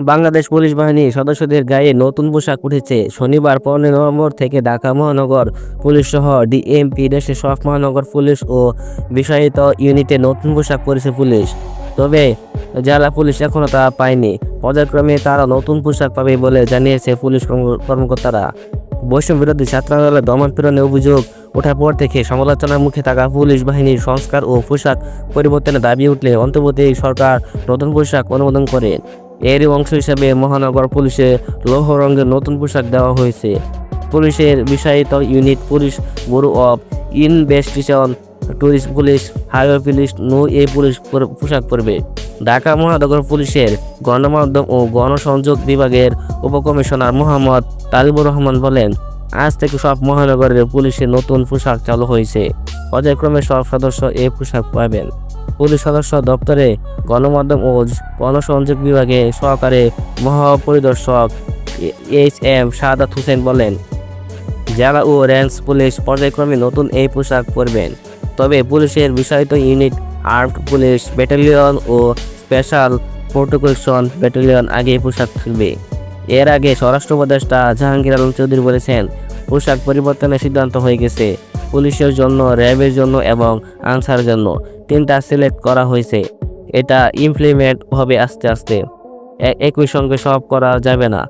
Bangladesh police বাহিনীর সদস্যদের গায়ে নতুন পোশাক উঠেছে। শনিবার পনেরো নভেম্বর থেকে ঢাকা মহানগর পুলিশ সহ ডিএমপি দেশের সব মহানগর পুলিশ ও বিষয়িত ইউনিটে নতুন পোশাক পরেছে পুলিশ। তবে জেলা পুলিশ এখনও তা পায়নি। পর্যায়ক্রমে তারা নতুন পোশাক পাবে বলে জানিয়েছে পুলিশ কর্ম- কর্মকর্তারা। বৈষম্য বিরোধী ছাত্র দমন পীড়নের অভিযোগ ওঠার পর থেকে সমালোচনার মুখে থাকা পুলিশ বাহিনীর সংস্কার ও পোশাক পরিবর্তনের দাবি উঠলে অন্তর্বর্তী সরকার নতুন পোশাক অনুমোদন করে। এরই অংশ হিসেবে মহানগর পুলিশে লৌহ রঙের নতুন পোশাক দেওয়া হয়েছে। পুলিশের বিষায়িত unit police bureau of investigation, tourist police, highway police, নৌ এই পুলিশ পোশাক পরবে। ঢাকা মহানগর পুলিশের গণমাধ্যম ও গণসংযোগ বিভাগের উপকমিশনার মোহাম্মদ তালিবুর রহমান বলেন, আজ থেকে সব মহানগরের পুলিশের নতুন পোশাক চালু হয়েছে। পর্যায়ক্রমে সব সদস্য এই পোশাক পাবেন। পুলিশ সদস্য দপ্তরে গণমাধ্যম ও গণসংযোগ বিভাগে সহকারে মহাপরিদর্শক এইচ এম সাদাত হোসেন বলেন জেলা ও রেঞ্জ পুলিশ পর্যায়ক্রমে নতুন এই পোশাক পরবেন, তবে পুলিশের বিষয়িত ইউনিট আর্মড পুলিশ ব্যাটালিয়ন ও স্পেশাল প্রোটোকশন ব্যাটালিয়ন আগে পোশাক খুলবে। এর আগে স্বরাষ্ট্র উপদেষ্টা জাহাঙ্গীর আলম চৌধুরী বলেছেন, পোশাক পরিবর্তনের সিদ্ধান্ত হয়ে গেছে। পুলিশের জন্য, র্যাবের জন্য এবং আনসারের জন্য তিনটা সিলেক্ট করা হয়েছে। এটা ইমপ্লিমেন্ট হবে আস্তে আস্তে। একই সঙ্গে সব করা যাবে না।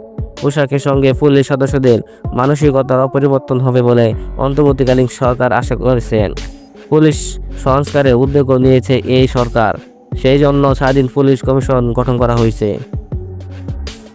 পোশাকের সঙ্গে পুলিশ সদস্যদের মানসিকতার পরিবর্তন হবে বলে অন্তর্বর্তীকালীন সরকার আশা করেছেন। পুলিশ সংস্কারের উদ্যোগ নিয়েছে এই সরকার। সেই জন্য স্বাধীন পুলিশ কমিশন গঠন করা হয়েছে।